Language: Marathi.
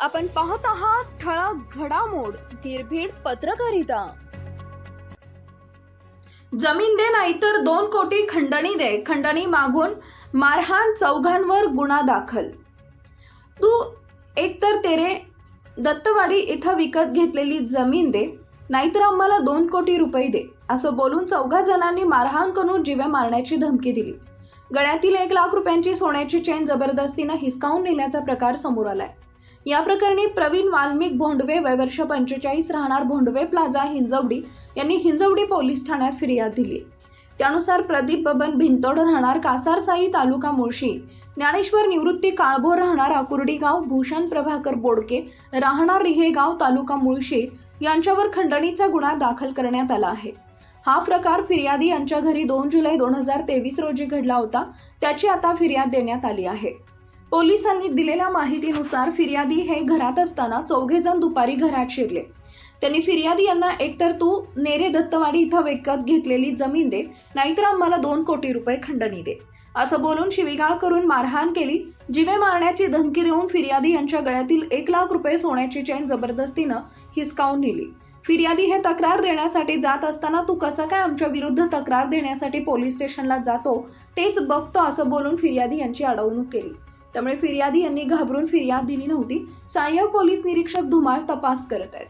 आपण पाहत आहात ठळक घडामोड निर्भीड पत्रकारिता. जमीन दे नाहीतर दोन कोटी खंडणी दे खंडणी मागून मारहाण चौघांवर गुन्हा दाखल. तू एकतर तेरे दत्तवाडी इथं विकत घेतलेली जमीन दे नाहीतर आम्हाला दोन कोटी रुपये दे असं बोलून चौघा जणांनी मारहाण करून जिवे मारण्याची धमकी दिली. गळ्यातील एक लाख रुपयांची सोन्याची चेन जबरदस्तीनं हिसकावून नेल्याचा प्रकार समोर आलाय. या प्रकरणी प्रवीण वाल्मिक भोंडवे वय वर्ष पंचेचाळीस राहणार भोंडवे प्लाझा हिंजवडी यांनी हिंजवडी पोलीस ठाण्यात फिर्याद दिली. त्यानुसार प्रदीप बबन भिंतोड राहणार कासारसाई तालुका मुळशी ज्ञानेश्वर निवृत्ती काळभोर राहणार आकुर्डी गाव भूषण प्रभाकर बोडके राहणार रिहेगाव तालुका मुळशी यांच्यावर खंडणीचा गुन्हा दाखल करण्यात आला आहे. हा प्रकार फिर्यादी यांच्या घरी दोन जुलै दोन हजार तेवीस रोजी घडला होता त्याची आता फिर्याद देण्यात आली आहे. पोलिसांनी दिलेल्या माहितीनुसार फिर्यादी हे घरात असताना चौघे जण दुपारी घरात शिरले. त्यांनी फिर्यादी यांना एकतर तू नेरे दत्तवाडी इथं विकत घेतलेली जमीन दे नाहीतर आम्हाला दोन कोटी रुपये खंडणी दे. असं बोलून शिवीगाळ करून मारहाण केली. जिवे मारण्याची धमकी देऊन फिर्यादी यांच्या गळ्यातील एक लाख रुपये सोन्याची चेन जबरदस्तीनं हिसकावून नेली. फिर्यादी हे तक्रार देण्यासाठी जात असताना तू कसं काय आमच्या विरुद्ध तक्रार देण्यासाठी पोलीस स्टेशनला जातो तेच बघतो असं बोलून फिर्यादी यांची अडवणूक केली. त्यामुळे फिर्यादी यांनी घाबरून फिर्याद दिली नव्हती. सहाय्यक पोलीस निरीक्षक धुमाळ तपास करत आहेत.